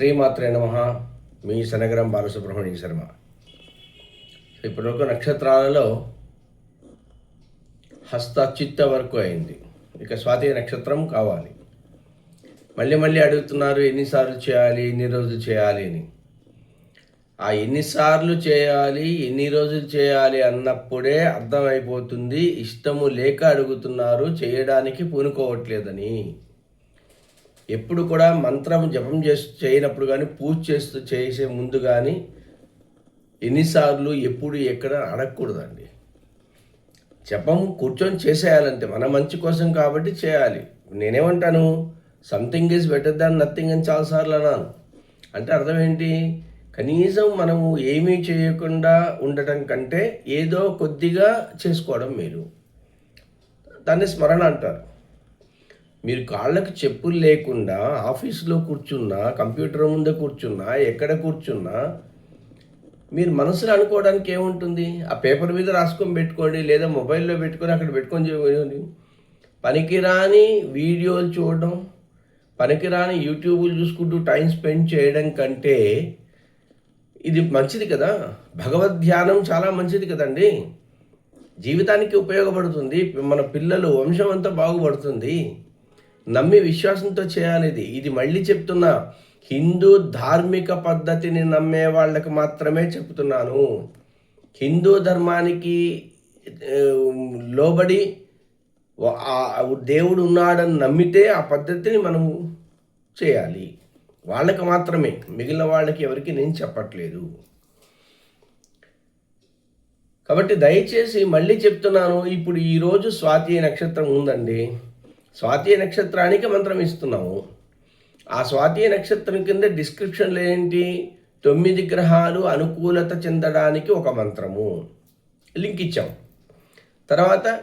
శ్రీమాత్రే నమ. మీ శనగరం బాలసుబ్రహ్మణ్య శర్మ. ఇప్పటివరకు నక్షత్రాలలో హస్త చిత్త వరకు అయింది. ఇక స్వాతి నక్షత్రం కావాలి. మళ్ళీ మళ్ళీ అడుగుతున్నారు ఎన్నిసార్లు చేయాలి ఎన్ని రోజులు చేయాలి అని. ఆ ఎన్నిసార్లు చేయాలి ఎన్ని రోజులు చేయాలి అన్నప్పుడే అర్థమైపోతుంది ఇష్టము లేక అడుగుతున్నారు చేయడానికి పూనుకోవట్లేదని. ఎప్పుడు కూడా మంత్రం జపం చేసి చేయనప్పుడు కానీ పూజ చేస్తూ చేసే ముందు కానీ ఎన్నిసార్లు ఎప్పుడు ఎక్కడ అడగకూడదండి. జపం కూర్చొని చేసేయాలంటే మన మంచి కోసం కాబట్టి చేయాలి. నేనేమంటాను? Something is better than nothing అని చాలాసార్లు అన్నాను. అంటే అర్థం ఏంటి? కనీసం మనము ఏమీ చేయకుండా ఉండటం కంటే ఏదో కొద్దిగా చేసుకోవడం మేలు. దాన్ని స్మరణ అంటారు. మీరు కాళ్ళకు చెప్పులు లేకుండా ఆఫీసులో కూర్చున్నా కంప్యూటర్ ముందే కూర్చున్నా ఎక్కడ కూర్చున్నా మీరు మనసులో అనుకోవడానికి ఏముంటుంది? ఆ పేపర్ మీద రాసుకొని పెట్టుకోండి లేదా మొబైల్లో పెట్టుకొని అక్కడ పెట్టుకొని చేయండి పనికిరాని వీడియోలు చూడడం పనికిరాని యూట్యూబ్లు చూసుకుంటూ టైం స్పెండ్ చేయడం కంటే ఇది మంచిది కదా? భగవద్ ధ్యానం చాలా మంచిది కదండి. జీవితానికి ఉపయోగపడుతుంది. మన పిల్లలు వంశం అంతా బాగుపడుతుంది. నమ్మి విశ్వాసంతో చేయాలి ఇది ఇది మళ్ళీ చెప్తున్నా హిందూ ధార్మిక పద్ధతిని నమ్మే వాళ్ళకి మాత్రమే చెప్తున్నాను. హిందూ ధర్మానికి లోబడి దేవుడు ఉన్నాడని నమ్మితే ఆ పద్ధతిని మనం చేయాలి. వాళ్ళకి మాత్రమే మిగిలిన వాళ్ళకి ఎవరికి నేను చెప్పట్లేదు. కాబట్టి దయచేసి మళ్ళీ చెప్తున్నాను ఇప్పుడు ఈరోజు స్వాతి నక్షత్రం ఉందండి. స్వాతి నక్షత్రానికి మంత్రం ఇస్తున్నాము. ఆ స్వాతి నక్షత్రం కింద డిస్క్రిప్షన్లు ఏంటి? తొమ్మిది గ్రహాలు అనుకూలత చెందడానికి ఒక మంత్రము. లింక్ ఇచ్చాం. తర్వాత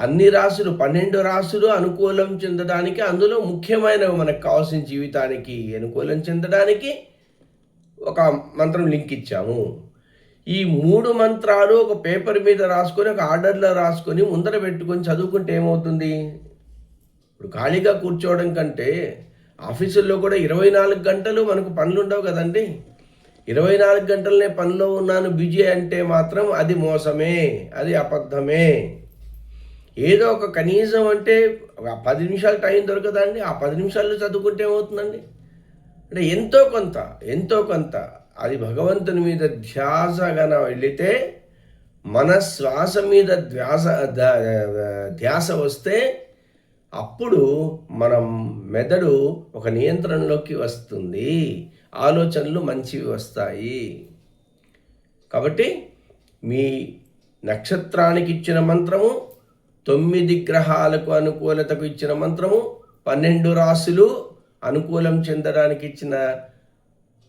అన్ని రాసులు పన్నెండు రాసులు అనుకూలం చెందడానికి అందులో ముఖ్యమైనవి మనకు కావాల్సిన జీవితానికి అనుకూలం చెందడానికి ఒక మంత్రం లింక్ ఇచ్చాము. ఈ మూడు మంత్రాలు ఒక పేపర్ మీద రాసుకొని ఒక ఆర్డర్లో రాసుకొని ముందర పెట్టుకొని చదువుకుంటే ఏమవుతుంది? ఇప్పుడు ఖాళీగా కూర్చోవడం కంటే ఆఫీసుల్లో కూడా ఇరవై నాలుగు గంటలు మనకు పనులు ఉండవు కదండి. ఇరవై నాలుగు గంటలనే పనిలో ఉన్నాను బిజీ అంటే మాత్రం అది మోసమే అది అబద్ధమే. ఏదో ఒక కనీసం అంటే ఒక పది నిమిషాలు టైం దొరకదండి ఆ పది నిమిషాల్లో చదువుకుంటే ఏమవుతుందండి? అంటే ఎంతో కొంత ఎంతో కొంత అది భగవంతుని మీద ధ్యాసగా వెళితే మన శ్వాస మీద ధ్యాస ధ్యాస వస్తే అప్పుడు మనం మెదడు ఒక నియంత్రణలోకి వస్తుంది. ఆలోచనలు మంచివి వస్తాయి. కాబట్టి మీ నక్షత్రానికి ఇచ్చిన మంత్రము తొమ్మిది గ్రహాలకు అనుకూలతకు ఇచ్చిన మంత్రము పన్నెండు రాశులు అనుకూలం చెందడానికి ఇచ్చిన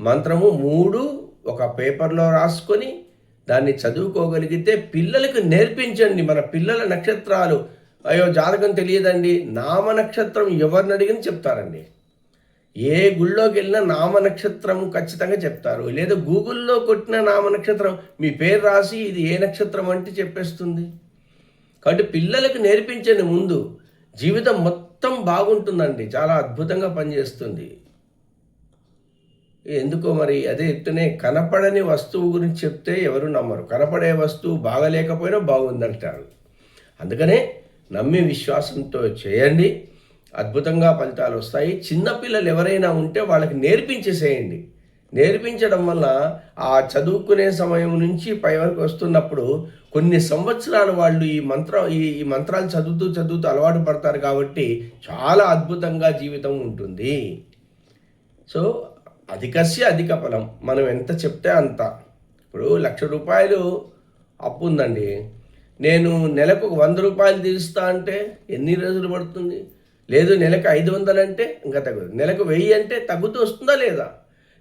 మంత్రము మూడు ఒక పేపర్లో రాసుకొని దాన్ని చదువుకోగలిగితే పిల్లలకు నేర్పించండి. మన పిల్లల నక్షత్రాలు అయ్యో జాతకం తెలియదండి. నామ నక్షత్రం ఎవరిని అడిగిన చెప్తారండి. ఏ గుళ్ళోకి వెళ్ళినా నామ నక్షత్రం ఖచ్చితంగా చెప్తారు. లేదా గూగుల్లో కొట్టిన నామ నక్షత్రం మీ పేరు రాసి ఇది ఏ నక్షత్రం అంటే చెప్పేస్తుంది. కాబట్టి పిల్లలకు నేర్పించండి ముందు. జీవితం మొత్తం బాగుంటుందండి. చాలా అద్భుతంగా పనిచేస్తుంది. ఎందుకో మరి అదే ఎత్తునే కనపడని వస్తువు గురించి చెప్తే ఎవరు నమ్మరు. కనపడే వస్తువు బాగలేకపోయినా బాగుందంటారు. అందుకనే నమ్మి విశ్వాసంతో చేయండి. అద్భుతంగా ఫలితాలు వస్తాయి. చిన్నపిల్లలు ఎవరైనా ఉంటే వాళ్ళకి నేర్పించేసేయండి. నేర్పించడం వల్ల ఆ చదువుకునే సమయం నుంచి పై వరకు వస్తున్నప్పుడు కొన్ని సంవత్సరాలు వాళ్ళు ఈ మంత్ర ఈ మంత్రాలు చదువుతూ చదువుతూ అలవాటు పడతారు కాబట్టి చాలా అద్భుతంగా జీవితం ఉంటుంది. సో అధికస్య అధిక ఫలం. మనం ఎంత చెప్తే అంత. ఇప్పుడు లక్ష రూపాయలు అప్పు ఉందండి. నేను నెలకు వంద రూపాయలు తీరుస్తా అంటే ఎన్ని రోజులు పడుతుంది? లేదు నెలకు ఐదు వందలు అంటే ఇంకా తగ్గదు నెలకు వెయ్యి అంటే తగ్గుతూ వస్తుందా లేదా?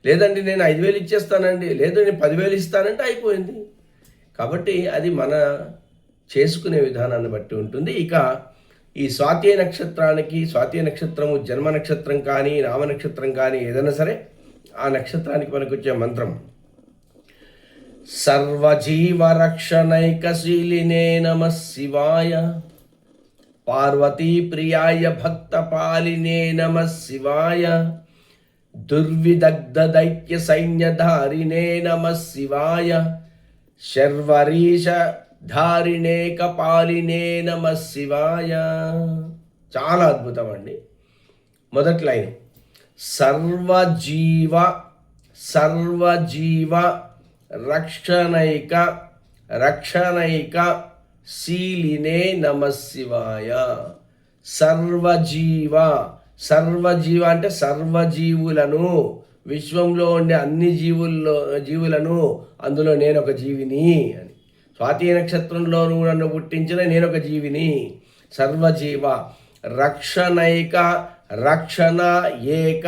లేదండి నేను ఐదు వేలు ఇచ్చేస్తానండి. లేదు నేను పదివేలు ఇస్తానంటే అయిపోయింది. కాబట్టి అది మన చేసుకునే విధానాన్ని బట్టి ఉంటుంది. ఇక ఈ స్వాతీయ నక్షత్రానికి స్వాతీయ నక్షత్రము జన్మ నక్షత్రం కానీ రామ నక్షత్రం కానీ ఏదైనా సరే ఆ నక్షత్రానికి మనకు వచ్చే మంత్రం సర్వజీవరక్షణైకశీలినే నమ శివాయ. పార్వతీప్రియాయ భక్తపాలినే నమ శివాయ. దుర్విదగ్ధ దైత్య సైన్యధారిణే నమ శివాయ. శర్వరీష ధారిణే కపాలినే నమ శివాయ. చాలా అద్భుతం అండి మొదటి లైన్. సర్వజీవ సర్వజీవ రక్షణైక రక్షణైక శీలినే నమశివాయ. సర్వజీవ సర్వజీవ అంటే సర్వజీవులను విశ్వంలో ఉండే అన్ని జీవుల్లో జీవులను అందులో నేను ఒక జీవిని అని. స్వాతి నక్షత్రంలో నువ్వు నన్ను పుట్టించిన నేను ఒక జీవిని. సర్వజీవ రక్షణైక రక్షణ ఏక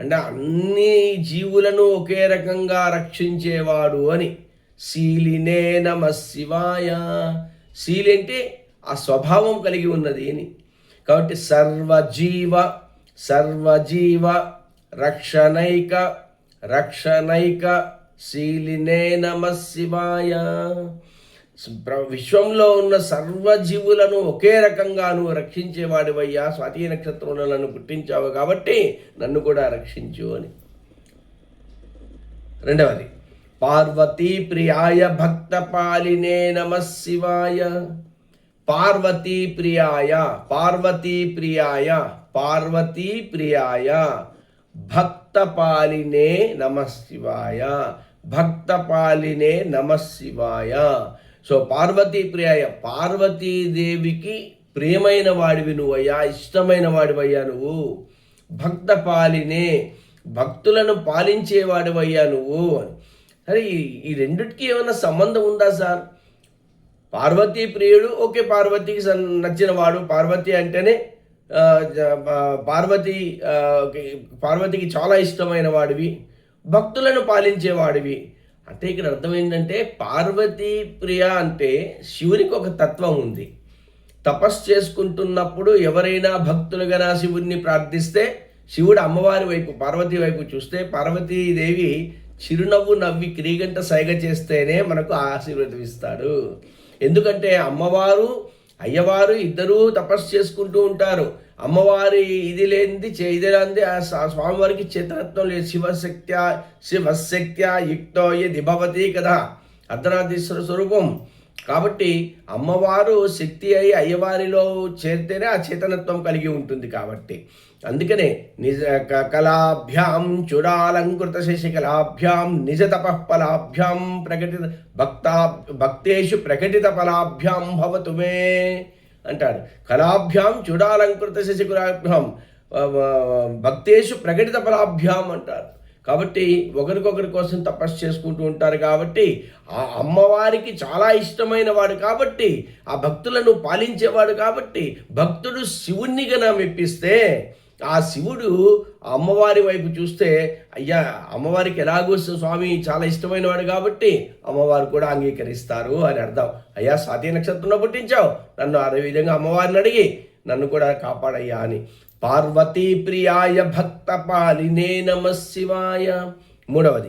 అంటే అన్ని జీవులను ఒకే రకంగా రక్షించేవాడు అని. శీలినే నమ శివాయ. శీలి అంటే ఆ స్వభావం కలిగి ఉన్నది అని. కాబట్టి సర్వజీవ సర్వజీవ రక్షణైక రక్షణైక శీలినే నమ శివాయ. విశ్వంలో ఉన్న సర్వజీవులను ఒకే రకంగా నువ్వు రక్షించేవాడివయ్యా. స్వాతి నక్షత్రంలో నన్ను పుట్టించావు కాబట్టి నన్ను కూడా రక్షించు అని. రెండవది పార్వతీ ప్రియాయ భక్త పాలినే నమ శివాయ. పార్వతీ ప్రియాయ పార్వతీ ప్రియాయ పార్వతీ ప్రియాయ భక్త పాలినే నమ శివాయ. భక్త పాలినే నమ శివాయ. సో పార్వతీ ప్రియాయ పార్వతీదేవికి ప్రియమైన వాడివి నువ్వయ్యా ఇష్టమైన వాడివయ్యా నువ్వు. భక్త పాలినే భక్తులను పాలించేవాడివయ్యా నువ్వు అని. సరే ఈ- రెండిటికి ఏమైనా సంబంధం ఉందా సార్? పార్వతీ ప్రియుడు ఓకే పార్వతికి సన్- నచ్చిన వాడు. పార్వతి అంటేనే పార్వతి పార్వతికి చాలా ఇష్టమైన వాడివి. భక్తులను పాలించేవాడివి అంటే ఇక్కడ అర్థం ఏంటంటే పార్వతీ ప్రియ అంటే శివునికి ఒక తత్వం ఉంది. తపస్సు చేసుకుంటున్నప్పుడు ఎవరైనా భక్తులుగా శివుణ్ణి ప్రార్థిస్తే శివుడు అమ్మవారి వైపు పార్వతి వైపు చూస్తే పార్వతీదేవి చిరునవ్వు నవ్వి క్రీగంట సైగ చేస్తేనే మనకు ఆశీర్వదిస్తాడు ఎందుకంటే అమ్మవారు అయ్యవారు ఇద్దరూ తపస్సు చేసుకుంటూ ఉంటారు. అమ్మవారి ఇది లేనిది చే- ఇది లేనిది ఆ స్వామివారికి చేతనత్వం లేదు. శివశక్త్యా శివశక్త్యా యుక్తో యది భవతి కదా. అర్ధనాథీశ్వర స్వరూపం. కాబట్టి అమ్మవారు శక్తి అయి అయ్యవారిలో చేరితేనే ఆ చేతనత్వం కలిగి ఉంటుంది కాబట్టి. అందుకనే నిజ క- కళాభ్యాం చుడాలంకృత శశికలాభ్యాం నిజ తపఃఫలాభ్యాం ప్రకటిత భక్తా భక్తేషు ప్రకటిత ఫలాభ్యాం భవతు మే. అంటాడు కళాభ్యాం చూడాలంకృత శశికులాభ్యాం భక్తేషు ప్రకటిత ఫలాభ్యాం అంటారు. కాబట్టి ఒకరికొకరి కోసం తపస్సు చేసుకుంటూ ఉంటారు కాబట్టి ఆ అమ్మవారికి చాలా ఇష్టమైన వాడు కాబట్టి ఆ భక్తులను పాలించేవాడు కాబట్టి భక్తుడు శివుణ్ణిగా మెప్పిస్తే ఆ శివుడు అమ్మవారి వైపు చూస్తే అయ్యా అమ్మవారికి ఎలాగో స్వామి చాలా ఇష్టమైన వాడు కాబట్టి అమ్మవారు కూడా అంగీకరిస్తారు అని అర్థం. అయ్యా స్వాతి నక్షత్రంలో పుట్టించావు. నన్ను అదేవిధంగా అమ్మవారిని అడిగి నన్ను కూడా కాపాడయ్యా అని. పార్వతీ ప్రియాయ భక్త పాలినే నమ శివాయ. మూడవది.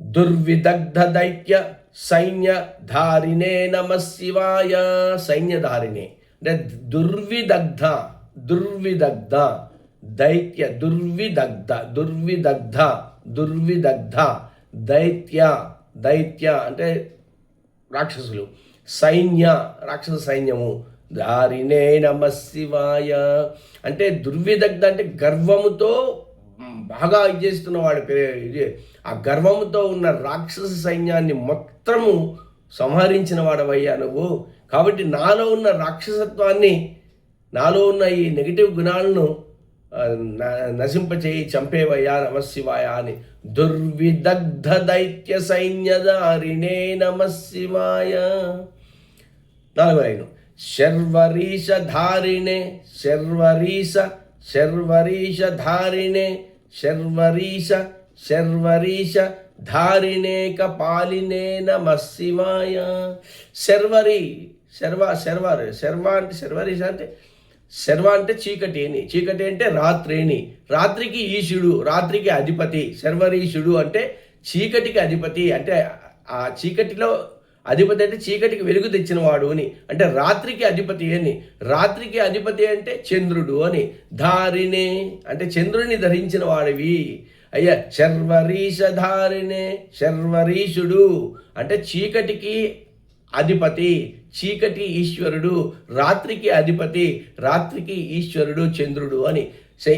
దుర్విదగ్ధ దైత్య సైన్యధారినే నమ శివాయ. సైన్యధారిణే. అంటే దుర్విదగ్ధ. దుర్విదగ్ధ దైత్య దుర్విదగ్ధ దుర్విదగ్ధ దుర్విదగ్ధ దైత్య దైత్య అంటే రాక్షసులు సైన్య రాక్షస సైన్యము. దారినే నమ శివాయ. అంటే దుర్విదగ్ధ అంటే గర్వముతో బాగా ఇది చేస్తున్న వాడి ఇది. ఆ గర్వముతో ఉన్న రాక్షస సైన్యాన్ని మొత్తము సంహరించిన వాడవయ్యా నువ్వు. కాబట్టి నాలో ఉన్న రాక్షసత్వాన్ని నాలో ఉన్న ఈ నెగిటివ్ గుణాలను నశింపచేయి చంపేవయ్యా నమశివాయ అని దుర్విదగ్ధ దైత్య సైన్యదారిణే నమశివాయ. శర్వరీష ధారిణే శర్వరీష శర్వరీష ధారిణే శర్వరీష శర్వరీష ధారిణే కపాలినే నమశివాయ. శర్వరి శర్వ శర్వ శర్వ అంటే శర్వరీష అంటే శర్వ అంటే చీకటి అని చీకటి అంటే రాత్రేణి రాత్రికి ఈశుడు రాత్రికి అధిపతి. శర్వరీషుడు అంటే చీకటికి అధిపతి. అంటే ఆ చీకటిలో అధిపతి అంటే చీకటికి వెలుగు తెచ్చినవాడు అని. అంటే రాత్రికి అధిపతి అని. రాత్రికి అధిపతి అంటే చంద్రుడు అని. ధారిణే అంటే చంద్రుని ధరించిన వాడివి అయ్యా శర్వరీషధారిణే శర్వరీషుడు అంటే చీకటికి అధిపతి చీకటి ఈశ్వరుడు రాత్రికి అధిపతి రాత్రికి ఈశ్వరుడు చంద్రుడు అని.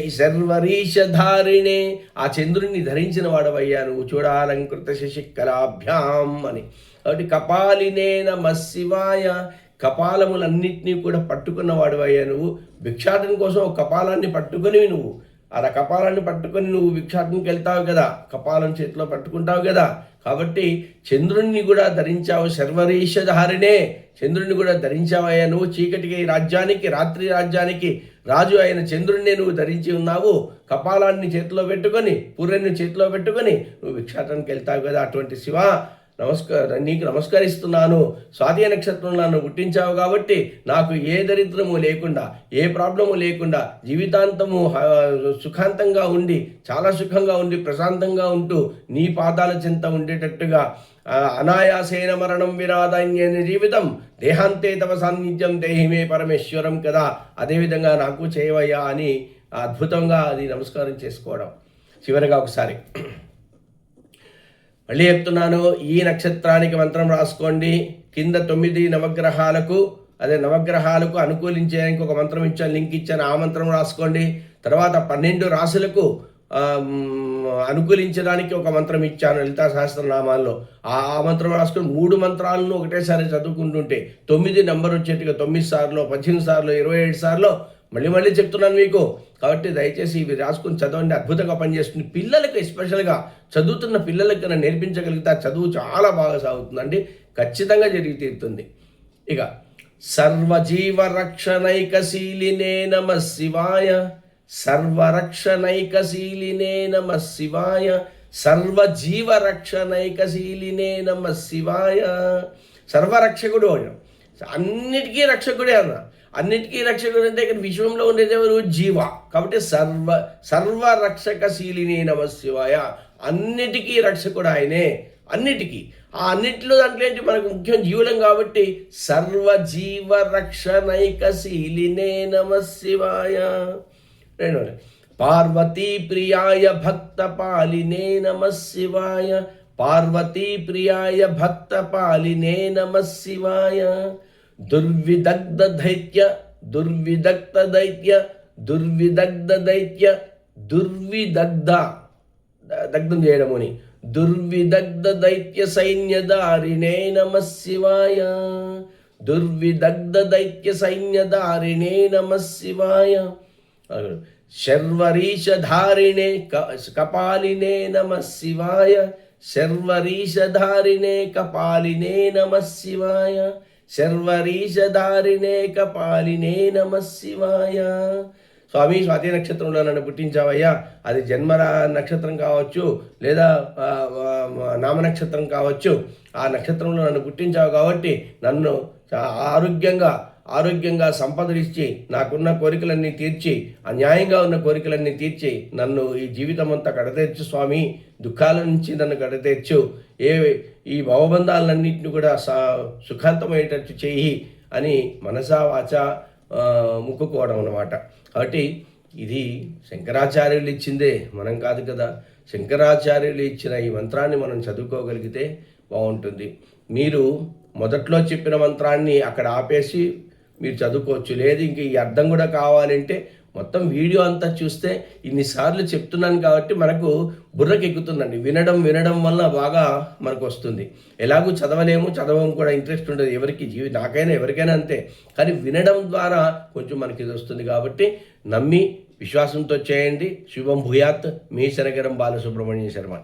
సర్వరీషధారిణే ఆ చంద్రుడిని ధరించిన వాడవయ్యా నువ్వు చూడాలంకృత శశికలాభ్యాం అని. కాబట్టి కపాలినే నమ శివాయ. కపాలములన్నింటినీ కూడా పట్టుకున్న అయ్యా నువ్వు. భిక్షాటన కోసం కపాలాన్ని పట్టుకుని నువ్వు. ఆ కపాలాన్ని పట్టుకొని నువ్వు భిక్షాటనకి వెళ్తావు కదా. కపాలం చేతిలో పట్టుకుంటావు కదా. కాబట్టి చంద్రుణ్ణి కూడా ధరించావు శర్వరీషధారినే చంద్రుణ్ణి కూడా ధరించావయ్యా నువ్వు చీకటికి రాజ్యానికి రాత్రి రాజ్యానికి రాజు అయిన చంద్రుణ్ణి నువ్వు ధరించి ఉన్నావు. కపాలాన్ని చేతిలో పెట్టుకొని పూర్రెన్ని చేతిలో పెట్టుకొని నువ్వు భిక్షాటనకి వెళ్తావు కదా అటువంటి శివ. నమస్కార నీకు నమస్కరిస్తున్నాను. స్వాతి నక్షత్రం నన్ను గుర్తించావు కాబట్టి నాకు ఏ దరిద్రము లేకుండా ఏ ప్రాబ్లము లేకుండా జీవితాంతము సుఖాంతంగా ఉండి చాలా సుఖంగా ఉండి ప్రశాంతంగా ఉంటూ నీ పాదాల చింత ఉండేటట్టుగా అనాయాసేన మరణం విరాధాన్యని జీవితం దేహాంతే తవ సాన్నిధ్యం దేహిమే పరమేశ్వరం కదా అదేవిధంగా నాకు చేయవయ్యా అని అద్భుతంగా అది నమస్కారం చేసుకోవడం. చివరిగా ఒకసారి మళ్ళీ చెప్తున్నాను ఈ నక్షత్రానికి మంత్రం రాసుకోండి. కింద తొమ్మిది నవగ్రహాలకు అదే నవగ్రహాలకు అనుకూలించడానికి ఒక మంత్రం ఇచ్చాను లింక్ ఇచ్చాను ఆ మంత్రం రాసుకోండి. తర్వాత పన్నెండు రాసులకు అనుకూలించడానికి ఒక మంత్రం ఇచ్చాను లలితా సహస్రనామాల్లో. ఆ మంత్రం రాసుకుని మూడు మంత్రాలను ఒకటేసారి చదువుకుంటుంటే తొమ్మిది నెంబర్ వచ్చేట్టుగా తొమ్మిది సార్లు పద్దెనిమిది సార్లు ఇరవై ఏడు సార్లు మళ్ళీ మళ్ళీ చెప్తున్నాను మీకు. కాబట్టి దయచేసి ఇవి రాసుకుని చదవండి. అద్భుతంగా పనిచేస్తుంది. పిల్లలకు ఎస్పెషల్గా చదువుతున్న పిల్లలకి నేను నేర్పించగలిగితే. చదువు చాలా బాగా సాగుతుందండి. ఖచ్చితంగా జరిగి తీరుతుంది. ఇక సర్వజీవ రక్షణైకశీలినే నమ శివాయ. సర్వరక్షణైకశీలినే నమ శివాయ. సర్వజీవ రక్షణైకశీలినే నమ శివాయ. సర్వరక్షకుడు అన్నిటికీ రక్షకుడే అన్నా. అన్నిటికీ రక్షకుడు అంటే ఇక్కడ విశ్వంలో ఉండేదెవరు జీవ. కాబట్టి సర్వ సర్వరక్షకశీలిని నమశివాయ అన్నిటికీ రక్షకుడు ఆయనే. అన్నిటికీ. ఆ అన్నిటిలో దాంట్లో ఏంటి? మనకు ముఖ్యం జీవులం కాబట్టి సర్వజీవ రక్షణైకశీలినే నమశివాయ రెండు పార్వతీ ప్రియాయ భక్త పాలినే శివాయ. పార్వతీ ప్రియాయ భక్త పాలినే శివాయ. దుర్విదగ్ధ దైత్య దుర్విదగ్ధ దైత్య దుర్విదగ్ధ దైత్య దుర్విదగ్ధ దగ్ధం చేయడముని దుర్విదగ్ధ దైత్య సైన్యదారిణే నమ శివాయ దుర్విదగ్ధ దైత్య సైన్యదారిణే నమ శివాయ శర్వరీషధారిణే కపాలినే నమ శివాయ శర్వరీషధారిణే కపాలినే నమ శివాయ శర్వరీషధారిణే కపాలినే నమ శివాయ. స్వామి స్వాతి నక్షత్రంలో నన్ను పుట్టించావయ్యా. అది జన్మ నక్షత్రం కావచ్చు లేదా నామ నక్షత్రం కావచ్చు. ఆ నక్షత్రంలో నన్ను పుట్టించావు కాబట్టి నన్ను ఆరోగ్యంగా ఆరోగ్యంగా సంపదనిచ్చి నాకున్న కోరికలన్నీ తీర్చి అన్యాయంగా ఉన్న కోరికలన్నీ తీర్చి నన్ను ఈ జీవితం అంతా కడతీర్చు స్వామి. దుఃఖాల నుంచి నన్ను కడతీర్చు ఏ ఈ భవబంధాలన్నింటినీ కూడా సా సుఖాంతమయ్యేటట్టు చేయి అని మనసా వాచ ముక్కుకోవడం అనమాట కాబట్టి ఇది శంకరాచార్యులు ఇచ్చిందే మనం కాదు కదా. శంకరాచార్యులు ఇచ్చిన ఈ మంత్రాన్ని మనం చదువుకోగలిగితే బాగుంటుంది. మీరు మొదట్లో చెప్పిన మంత్రాన్ని అక్కడ ఆపేసి మీరు చదువుకోవచ్చు. లేదు ఇంక ఈ అర్థం కూడా కావాలంటే మొత్తం వీడియో అంతా చూస్తే ఇన్నిసార్లు చెప్తున్నాను కాబట్టి మనకు బుర్రకెక్కుతుందండి. వినడం వినడం వల్ల బాగా మనకు వస్తుంది ఎలాగూ చదవలేము చదవడం కూడా ఇంట్రెస్ట్ ఉండదు ఎవరికి జీవి నాకైనా ఎవరికైనా అంతే. కానీ వినడం ద్వారా కొంచెం మనకి ఇది వస్తుంది కాబట్టి నమ్మి విశ్వాసంతో చేయండి. శుభం భూయాత్ మీ శనగరం బాలసుబ్రహ్మణ్య శర్మ.